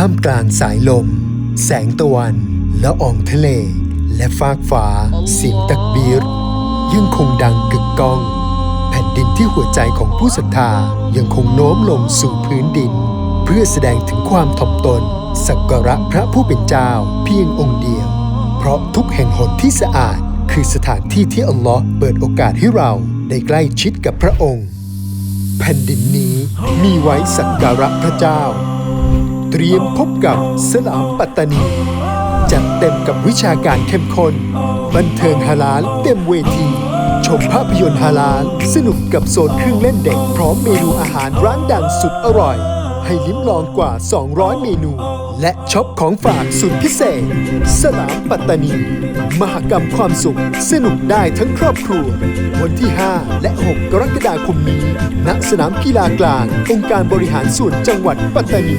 ท่ามกลางสายลม แสงตะวันและอ่องทะเล และฟากฟ้าเสียงตักบีรยังคงดังกึกก้อง แผ่นดินที่หัวใจของผู้ศรัทธายังคงโน้มลงสู่พื้นดิน เพื่อแสดงถึงความถ่อมตน สักการะพระผู้เป็นเจ้าเพียงองค์เดียว เพราะทุกแห่งหนที่สะอาด คือสถานที่ที่อัลลอฮ์เปิดโอกาสให้เราได้ใกล้ชิดกับพระองค์ แผ่นดินนี้มีไว้สักการะพระเจ้า ตรียมพบกับสลามปัตตานี จัดเต็มกับวิชาการเข้มข้น บันเทิงฮาลาลเต็มเวที ชมภาพยนตร์ฮาลาล สนุกกับโซนเครื่องเล่นเด็ก พร้อมเมนูอาหารร้านดังสุดอร่อย ให้ลิ้มลองกว่า 200 เมนู และช็อปของฝากสุดพิเศษ สลามปัตตานี มหกรรมความสุข สนุกได้ทั้งครอบครัว วันที่ 5 และ 6 กรกฎาคมนี้ ณ สนามกีฬากลาง องค์การบริหารส่วนจังหวัดปัตตานี